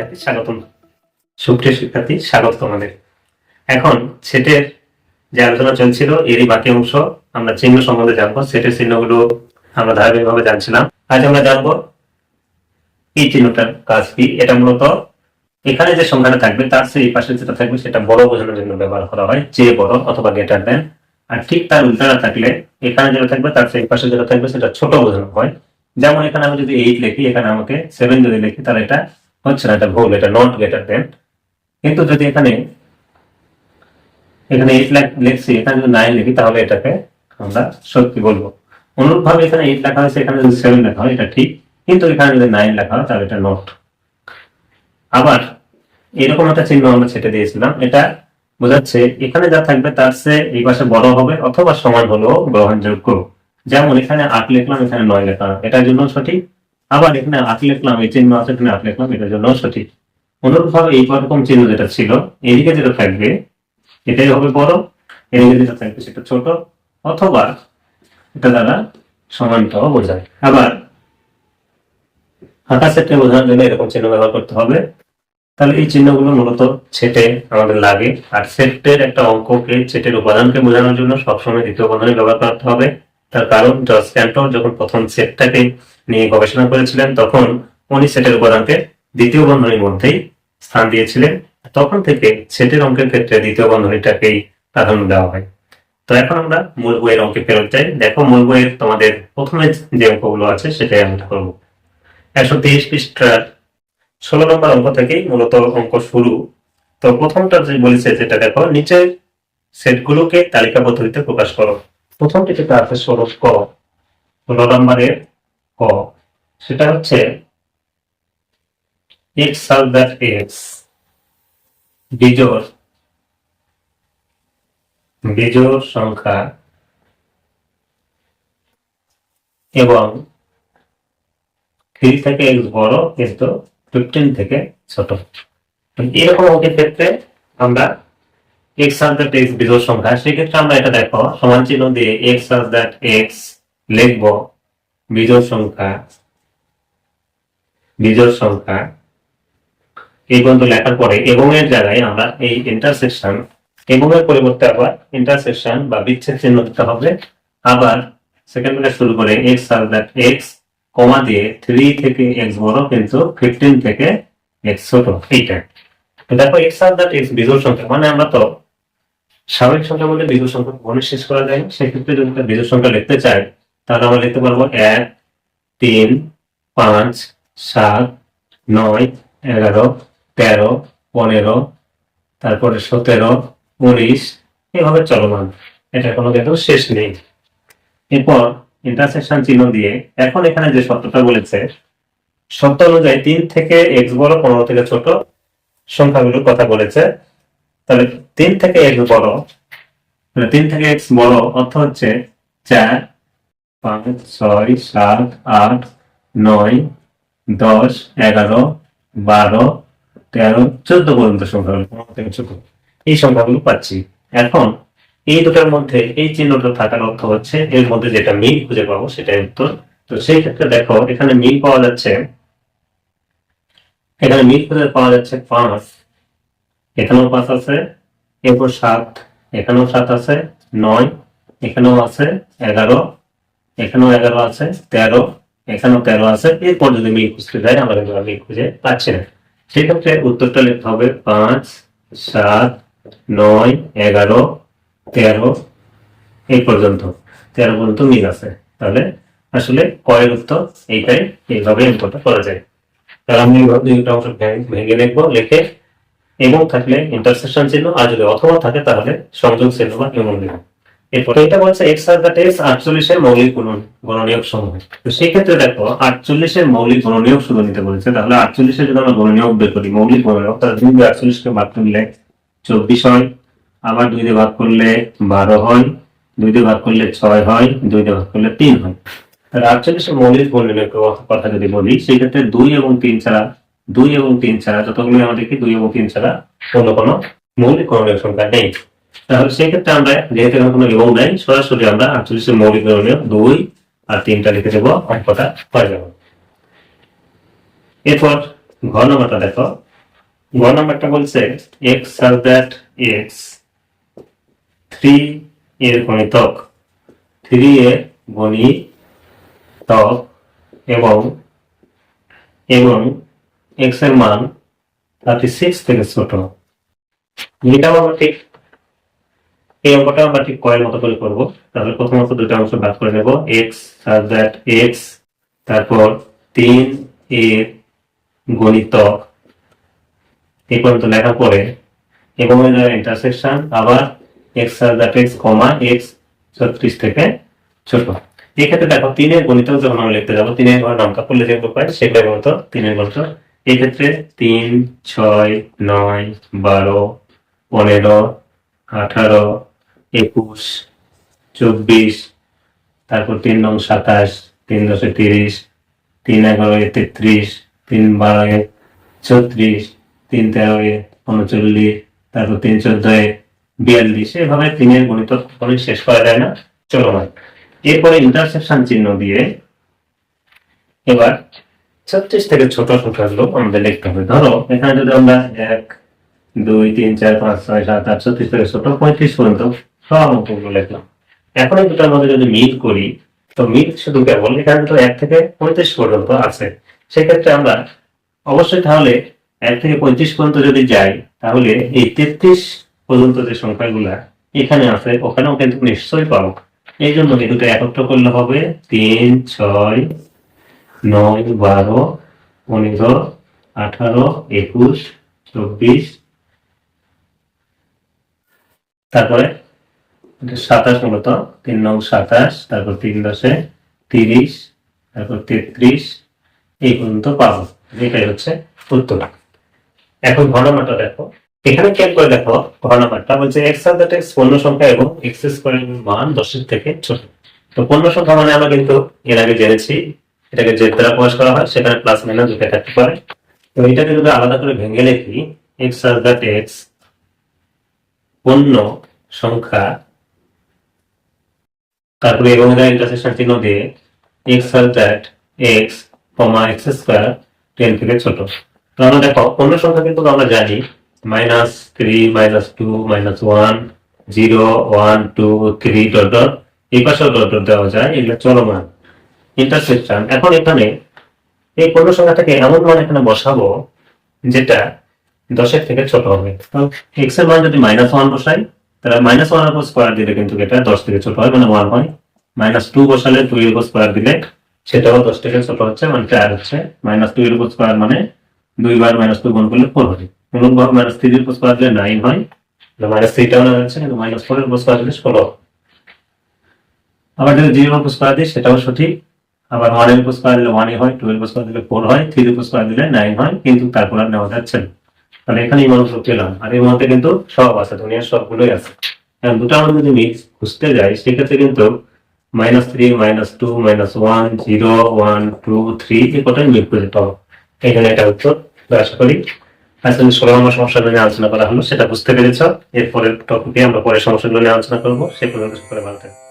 শিক্ষার্থী স্বাগতম। সুপ্রিয় শিক্ষার্থী, স্বাগত তোমাদের। এখন সেটের যে আলোচনা চলছিল, এরই বাকি অংশ আমরা চিহ্ন সম্বন্ধে জানব। সেটের চিহ্নগুলো আমরা ধারাবাহিকভাবে জানছিলাম। আজ আমরা জানব এই চিহ্নটার কাজ কি, এটা মূলত এখানে যে সংখ্যাটা থাকবে, তার চেয়ে এই পাশে যেটা থাকবে, সেটা বড় বোঝানোর জন্য ব্যবহার করা হয়, যে বড় অথবা গেটার দেন আর ঠিক তার উল্টাটা থাকলে, এখানে যেটা থাকবে, তার এই পাশে যেটা থাকবে, সেটা ছোট বোঝানো হয়। যেমন এখানে আমি যদি এইট লিখি, এখানে আমাকে সেভেন যদি লিখি, তাহলে এটা হচ্ছে না, এটা ভুল, এটা নট গ্রেটার দেন কিন্তু যদি এখানে এখানে এইট লাখ লিখছি, এখানে যদি নাইন লিখি, তাহলে এটাকে আমরা সত্যি বলব। অনুরূপ ভাবে এখানে এইট লেখা হয়েছে, এখানে যদি সেভেন লেখা হয়, এটা ঠিক। কিন্তু এখানে যদি নাইন লেখা হয়, তাহলে এটা নট আবার এরকম একটা চিহ্ন আমরা ছেটে দিয়েছিলাম, এটা বোঝাচ্ছে এখানে যা থাকবে, তার চেয়ে এই পাশে বড় হবে অথবা সমান হলেও গ্রহণযোগ্য। যেমন এখানে আট লিখলাম, এখানে নয় লিখলাম এটার জন্য সঠিক। আবার এখানে আট লিখলাম, এই চিহ্ন আছে এখানে আট লিখলাম, এটার জন্য সঠিক। অনুরূপভাবে এই রকম চিহ্ন যেটা ছিল এদিকে যেটা থাকবে, এটাই হবে বড়, এদিকে যেটা থাকবে সেটা ছোট, অথবা এটা দ্বারা সমানটাও বোঝায়। আবার ফাঁকা সেটে বোঝানোর জন্য এরকম চিহ্ন ব্যবহার করতে হবে। তাহলে এই চিহ্নগুলো মূলত ছেটে আমাদের লাগে, আর সেটের একটা অঙ্ককে, সেটের উপাদানকে বোঝানোর জন্য সবসময় দ্বিতীয় বন্ধনী ব্যবহার করতে হবে। তার কারণ জর্জ ক্যান্টর যখন প্রথম সেটটাকে নিয়ে গবেষণা করেছিলেন, তখন উনি সেটের উপাদানকে দ্বিতীয় বন্ধনীর মধ্যেই স্থান দিয়েছিলেন। তখন থেকে সেটের অঙ্কের ক্ষেত্রে দ্বিতীয় বন্ধনীটাকেই প্রাধান্য দেওয়া হয়। তো এখন আমরা মূল বইয়ের অঙ্কে ফেরত যাই। দেখো, মূল বইয়ের তোমাদের প্রথমে যে অঙ্কগুলো আছে সেটাই আমরা করব। একশো তেইশ পৃষ্ঠার ষোলো নম্বর অঙ্ক থেকেই মূলত অঙ্ক শুরু। তো প্রথমটা যে বলেছে যেটা দেখো, নিচের সেটগুলোকে তালিকা পদ্ধতিতে প্রকাশ করো। প্রথমটি যেটা আছে ষোলো ক ষোলো নম্বরের ক সেটা হচ্ছে এক্স সাল দ্যাট এক্স বিজোড় বিজোড় সংখ্যা এবং থ্রি থেকে এক্স বড় কিন্তু ফিফটিন থেকে ছোট। এরকম ক্ষেত্রে আমরা এক্স সাজ দ্যাট এক্স বিজোড় সংখ্যা, সেক্ষেত্রে আমরা এটা দেখো, সমান চিহ্ন দিয়ে এক্স সাজ দ্যাট এক্স লিখব। বিজোড় সংখ্যা বিজোড় সংখ্যা, এই পর্যন্ত লেখার পরে এবং এর জায়গায় আমরা এই ইন্টারসেকশন এবং এর পরিবর্তে আবার ইন্টারসেকশন বা বিচ্ছেদ চিহ্ন দিতে হবে। আবার সেকেন্ড থেকে শুরু করে x such that x comma দিয়ে থ্রি থেকে এক্স বড় কিন্তু ফিফটিন থেকে এক্স ছোট, এইটা। দেখো এক্স আর দ্যাট এক্স বিজোড় সংখ্যা মানে আমরা তো স্বাভাবিক সংখ্যা বলে বিজোড় সংখ্যা গণে শেষ করা যায় সেক্ষেত্রে যদি বিজোড় সংখ্যা লিখতে চাই তাহলে আমরা লিখতে পারব এক, তিন, পাঁচ, সাত, নয়, এগারো, তেরো, পনেরো, তারপরে সতেরো, উনিশ, এভাবে চলমান। এটা কোনো কিন্তু শেষ নেই। এরপর ইন্টারসেকশন চিহ্ন দিয়ে এখন এখানে যে শর্তটা বলেছে শর্ত অনুযায়ী তিন থেকে এক্স বড়, পনেরো থেকে ছোট সংখ্যাগুলোর কথা বলেছে। তাহলে তিন থেকে এক্স বড় মানে তিন থেকে এক্স বড় অর্থ হচ্ছে চার পাঁচ, ছয়, সাত, আট, নয়, দশ, এগারো, বারো, তেরো, চোদ্দ পর্যন্ত পনেরো এই সংখ্যাগুলো পাচ্ছি। এখন এই দুটার মধ্যে এই চিহ্নটা থাকার অর্থ হচ্ছে এর মধ্যে যেটা মিল খুঁজে পাবো সেটাই উত্তর। তো সেই ক্ষেত্রে দেখো, এখানে মিল পাওয়া যাচ্ছে। এখানে মিল খুঁজে পাওয়া যাচ্ছে পাঁচ। এখানেও পাঁচ আছে, এরপর সাত। এখানেও সাত আছে, নয়। এখানেও আছে, এগারো। এখানেও এগারো আছে, তেরো, এখানেও তেরো আছে। এরপর যদি মিল খুঁজতে যাই আমরা কিন্তু মিল খুঁজে পাচ্ছি না সেক্ষেত্রে উত্তরটা লিখতে হবে পাঁচ, সাত, নয়, এগারো, তেরো। এই পর্যন্ত। তেরো পর্যন্ত মিল আছে। তাহলে আসলে কয়ের উত্তর এইটাই, এইভাবে অঙ্কটা করা যায়। তাহলে আমি দুইটা অংশ ভেঙে- লিখব লিখে। এবং থাকলে ইন্টারসেকশন চিহ্ন, আর যদি অথবা থাকে, তাহলে সংযোগ চিহ্ন বা এমন দেব। এরপরে এটা বলছে এক্স আর দ্য টেক্স আটচল্লিশের মৌলিক গুণন, গণনীয়ক সমূহ। তো সেই ক্ষেত্রে দেখো, আটচল্লিশের মৌলিক গণনীয়ক শুধু নিতে বলেছে। তাহলে আটচল্লিশের যদি আমরা গণনীয়ক বের করি, মৌলিক গণনীয়ক তাহলে দুই দিয়ে আটচল্লিশকে ভাগ করলে চব্বিশ হয়, আবার দুই দিয়ে ভাগ করলে বারো হয়, দুই দিয়ে ভাগ করলে ছয় হয়, দুই দিয়ে ভাগ করলে তিন হয়। তাহলে আটচল্লিশের মৌলিক গণনীয়ক কথা যদি বলি সেই ক্ষেত্রে দুই এবং তিন ছাড়া, দুই এবং তিন ছাড়া যতগুলো দেখি দুই এবং তিন ছাড়া অন্য কোনো মৌলিক গণনীয় সংখ্যা নেই। তাহলে সেই ক্ষেত্রে আমরা, যেহেতু এখানে কোনো এবং নেই, সরাসরি আমরা আটচল্লিশের মৌলিক গণনীয় দুই আর তিনটা লিখে দেবো অঙ্কটা হয়ে যাবে। এরপর ঘর নম্বরটা দেখো। গ নাম্বারটা বলছে x such that x three এর গণিতক থ্রি এর গণিতক এবং এবং এক্সের মান থার্টি সিক্স থেকে ছোট। এটাও আমরা ঠিক? এই অঙ্কটা আমরা ঠিক কয়ের মতো করে করব। তাহলে প্রথমত দুটো অংশ ভাগ করে নেব। এক্স সাজ দ্যাট এক্স তারপর তিন এর গণিতক। এই পর্যন্ত লেখার পরে এবং ইন্টারসেকশন আবার x that x comma x ছত্রিশ থেকে ছোট। এই ক্ষেত্রে দেখো, তিনের গণিতক যখন আমরা লিখতে যাব, তিনের নামটা করলে যেগুলো পাই সেগুলোর মতো তিনের গণিত এই ক্ষেত্রে তিন, ছয়, নয়, বারো, পনেরো, আঠারো একুশ, চব্বিশ, তারপর তিন নং সাতাশ, তিন দশে তিরিশ, তিন এগারোয় তেত্রিশ, তিন বারোয় ছত্রিশ তিন তেরোয় উনচল্লিশ, তারপর তিন চোদ্দয় বিয়াল্লিশ। এভাবে তিনের গণিত শেষ করা যায় না। চলো চলমান। এরপরে ইন্টারসেকশন চিহ্ন দিয়ে এবার ছত্রিশ থেকে ছোট ছোট সংখ্যাগুলো আমাদের লিখতে হবে। ধরো, এখানে যদি আমরা এক, দুই, তিন, চার, পাঁচ, ছয়, সাত, আট, ছত্রিশ থেকে ছোট পঁয়ত্রিশ পর্যন্ত অঙ্কগুলো লিখলাম। এখন দুটার মধ্যে যদি মিল করি, তো মিল শুধু কেবল এখানে তো এক থেকে পঁয়ত্রিশ পর্যন্ত আছে। সেক্ষেত্রে আমরা অবশ্যই তাহলে এক থেকে পঁয়ত্রিশ পর্যন্ত যদি যাই, তাহলে এই তেত্রিশ পর্যন্ত যে সংখ্যাগুলা এখানে আছে, ওখানেও কিন্তু নিশ্চয়ই পাবো। এই জন্য দুটো একত্র করলে হবে তিন, ছয়, নয়, বারো, পনেরো, আঠারো, একুশ, চব্বিশ। তারপরে সাতাশ মূলত তিন নং সাতাশ, তারপর তিন দশে তিরিশ, তারপর তেত্রিশ, এই পর্যন্ত পাবো। এটাই হচ্ছে উত্তর। এখন ঘনমাটা দেখো। এখানে খেয়াল করে দেখো ঘনমাটা বলছে এক্স আর দ্যাট এক্স পূর্ণ সংখ্যা এবং এক্স স্কোয়ারের মান দশের থেকে ছোট। তো পূর্ণ সংখ্যা মানে আমরা কিন্তু এর আগে জেনেছি, এটাকে যে দ্বারা প্রকাশ করা হয় সেখানে প্লাস মাইনাস দুটো থাকতে পারে। তো এটাকে যদি আলাদা করে ভেঙে লিখি এক্স আর দ্যাট এক্স পূর্ণ সংখ্যা তারপরে এবং ইন্টারসেকশন চিহ্ন দিয়ে x R that x comma x square ten থেকে ছোট। তো আমরা দেখো, অন্য সংখ্যা কিন্তু আমরা জানি minus three minus two minus one zero one two three dot dot এই পাশেও ডট ডট দেওয়া যায়, এগুলো চলমান। ইন্টারসেকশন এখন এখানে এই পূর্ণ সংখ্যাটাকে এমন মান এখানে বসাবো, যেটা দশের থেকে ছোট হবে। এক্সের মান যদি মাইনাস ওয়ান বসাই তাহলে মাইনাস ওয়ান উপর স্কোয়ার দিলে কিন্তু এটা দশ থেকে ছোট হয় মানে ওয়ান হয় মাইনাস টু বসালে এর উপর স্কোয়ার দিলে সেটাও দশ থেকে ছোট হচ্ছে মানে চার হচ্ছে। মাইনাস টু এর উপর স্কোয়ার মানে দুইবার মাইনাস টু গুণ করলে ফোর হবে মাইনাস থ্রি উপর স্কোয়ার দিলে নাইন হয়। মাইনাস থ্রিটাও না যাচ্ছে কিন্তু মাইনাস ফোর এর উপর স্কোয়ার দিলে ষোলো। আবার যদি জিরোর উপর স্কোয়ার দিই, সেটাও সঠিক। আবার ওয়ানের উপর স্কোয়ার দিলে ওয়ানই হয় টু এর উপর স্কোয়ার দিলে ফোর হয় থ্রি উপর স্কোয়ার দিলে নাইন হয়, কিন্তু তারপর নেওয়া যাচ্ছে না। তাহলে এখানে এই মানুষ পেলাম আর এই মধ্যে কিন্তু সব আছে, দুনিয়ার সবগুলোই আছে। এখন দুটো আমরা যদি মিক্স খুঁজতে যাই, সেক্ষেত্রে কিন্তু minus three minus two minus one zero one two three এই কটাই মিল করে পাবো এখানে এটা উত্তর আশা করি। আজকে ষোলো নম্বর সমস্যাগুলো নিয়ে আলোচনা করা হলো, সেটা বুঝতে পেরেছ। এরপরের টপিকে আমরা পরের সমস্যাগুলো নিয়ে আলোচনা করব। সে পর্যন্ত ভালো থাকবে